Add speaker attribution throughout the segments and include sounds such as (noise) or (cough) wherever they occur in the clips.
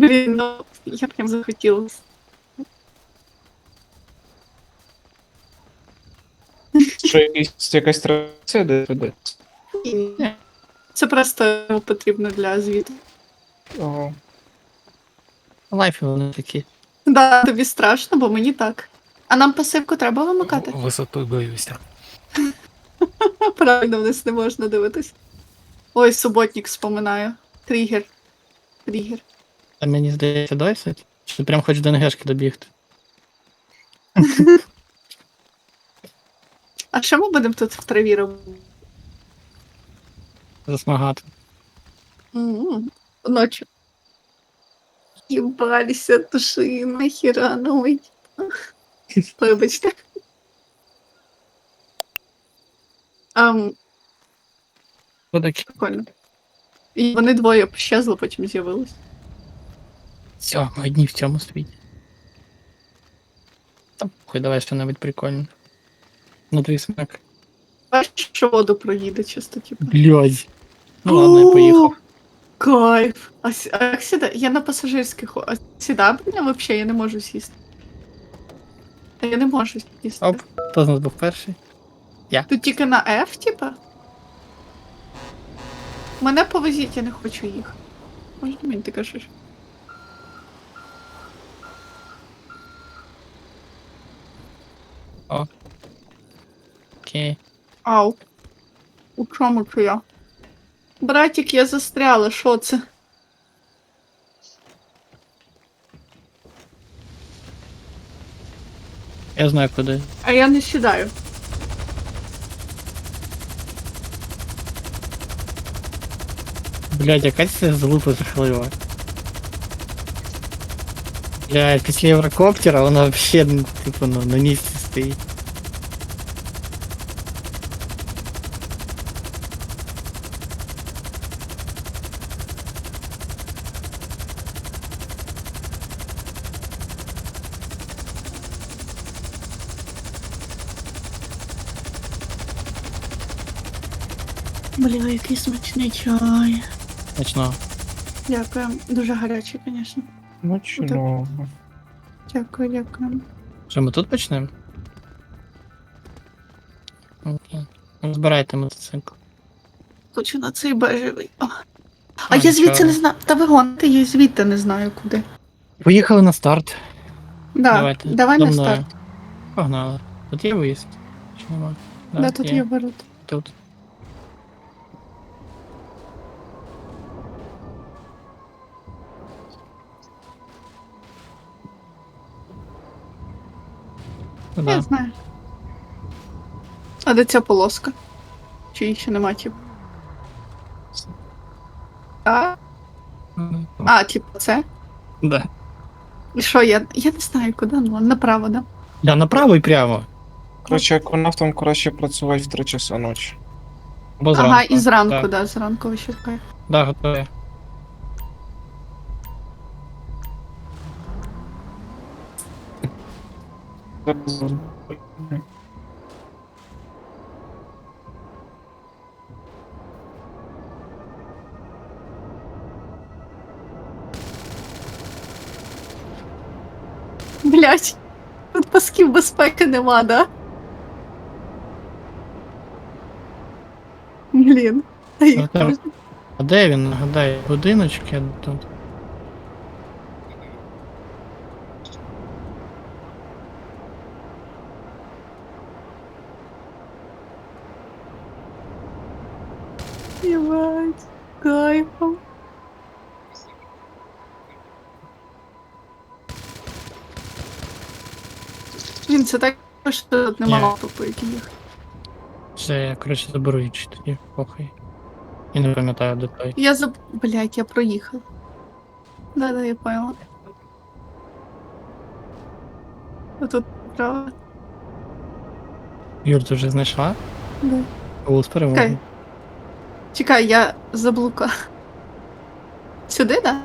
Speaker 1: Блін, ну я прям захотілося.
Speaker 2: Що якийсь, якась традиція де ведеться?
Speaker 1: Ні. Це просто потрібно для звіту.
Speaker 2: Ого.
Speaker 3: Лайфи вони такі.
Speaker 1: Да, тобі страшно, бо мені так. А нам пасивку треба вимикати?
Speaker 4: Висоту боюся. (laughs)
Speaker 1: Правильно, вниз не можна дивитись. Ой, суботник споминаю. Тригер. Тригер.
Speaker 3: А мені здається, досить. Чи ти прям хочеш до НГшки добігти?
Speaker 1: А що ми будемо тут в траві робити?
Speaker 3: Засмагати.
Speaker 1: М, Ночі. Їбалися душі, нахіра новить. Вибачте. Ам,
Speaker 3: Що таке?
Speaker 1: прикольно. І вони двоє щезли, потім з'явились.
Speaker 3: Все, одні в цьому світі. Та похуй, давай що-небудь прикольне. Ну твій смак.
Speaker 1: Бачиш, воду проїде чисто, типу.
Speaker 3: Блядь. Ну ладно, я поїхав.
Speaker 1: Кайф. А, с- а як сіда? Я на пасажирських. А сіда мене взагалі я не можу сісти. А Я не можу сісти.
Speaker 3: Оп, хто з нас був перший?
Speaker 1: Тут тільки на F, типа? Мене повезіть, я не хочу їх. Можна мені ти кажеш?
Speaker 3: Окей.
Speaker 1: Ау. У чому це я? Братик, я застряла, що це?
Speaker 3: Я знаю куди.
Speaker 1: А я не сідаю.
Speaker 3: Блядь, яка це залупа жахлива. Блядь, після Єврокоптера вона вообще, ну, типу, ну, на місці стоїть.
Speaker 1: Бля, який смачний чай.
Speaker 3: Смачного.
Speaker 1: Дякую. Дуже гарячий, звісно.
Speaker 2: Ночного.
Speaker 1: Дякую, дякую.
Speaker 3: Що, ми тут почнемо? Окей. Ну, Збирайте мотоцикл.
Speaker 1: Хочу на цей бежевий. А
Speaker 3: А,
Speaker 1: я звідси
Speaker 3: нічого.
Speaker 1: не знаю. Та ви гоните, я звідти не знаю куди.
Speaker 3: Поїхали на старт.
Speaker 1: Да,
Speaker 3: Давайте.
Speaker 1: давай на
Speaker 3: мною.
Speaker 1: старт.
Speaker 3: Погнали. Тут є виїзд? Чи нема?
Speaker 1: Да, тут є ворот.
Speaker 3: Тут.
Speaker 1: Я
Speaker 3: да.
Speaker 1: знаю. А де ця полоска? Чи її ще нема, типу? А, а типу, це?
Speaker 3: Да.
Speaker 1: І що, я, я не знаю, куди, ну ладно, направо, да?
Speaker 3: Да, направо і прямо.
Speaker 2: Коротше, еконавтам краще працювати в 3 часа ночі.
Speaker 3: Або
Speaker 1: ага,
Speaker 3: зранку.
Speaker 1: і зранку,
Speaker 3: Так.
Speaker 1: да, зранку вищукає.
Speaker 3: Да, готові.
Speaker 1: Блять, тут пасків безпеки нема, да? Блін. А
Speaker 3: Ну, там- А де він? Нагадай, будиночки тут.
Speaker 1: Єбать, кайфом. Блін, це так, що тут нема
Speaker 3: Ні.
Speaker 1: по їх.
Speaker 3: Все, я, коротше, заберу річ тоді, похуй. І не пам'ятаю до той.
Speaker 1: Я заб... Блять, я проїхав. Да-да, я поняла. А тут право.
Speaker 3: Юр, ти вже знайшла?
Speaker 1: Да.
Speaker 3: Гол з перемоги.
Speaker 1: Окей. Чекай, я заблука. Сюди, да?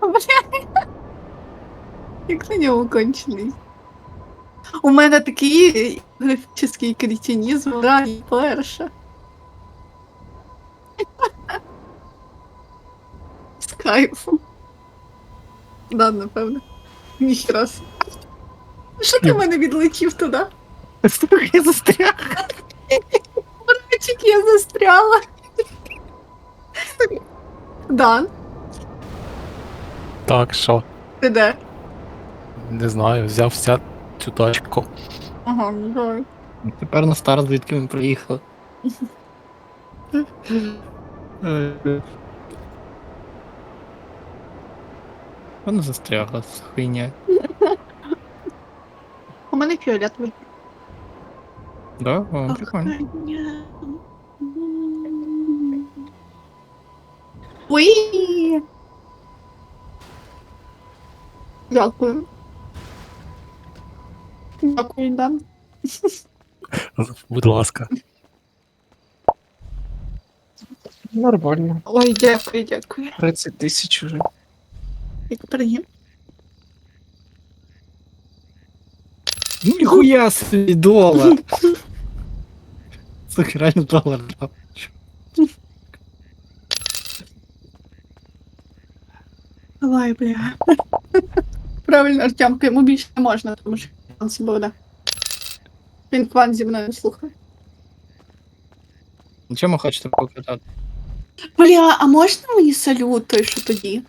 Speaker 1: (laughs) Бля. Як на ньому кончились. У мене такий графічний кретинізм, рані перша. З кайфом. Да, напевно. Ніхіра. собі. Що ти в мене відлетів туди?
Speaker 3: Слухай, я застряг.
Speaker 1: Братчик, я застряла. Дан,
Speaker 4: Так, що?
Speaker 1: ти де?
Speaker 4: Не знаю, взяв ся цю тачку.
Speaker 1: Ага, ну давай.
Speaker 3: Тепер на старт, звідки ми приїхали. (laughs) Вона застрягла з хуйня.
Speaker 1: У мене фіолетовий.
Speaker 3: Да? О, прикольно.
Speaker 1: Уї! Дякую. Дякую, Дан.
Speaker 4: Будь ласка.
Speaker 2: Нормально.
Speaker 1: Ой, дякую, дякую.
Speaker 2: 30 тисяч уже.
Speaker 1: Як приємно.
Speaker 3: Ніхуя собі долар. Слухай, реально долар дав.
Speaker 1: Давай, бля. Правильно, Артемка, йому більше не можна, тому що він свобода. Він кван зі мною слухає.
Speaker 3: На чому хочете покатати?
Speaker 1: Бля, а можна мені салют той, що тоді?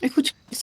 Speaker 1: Я хочу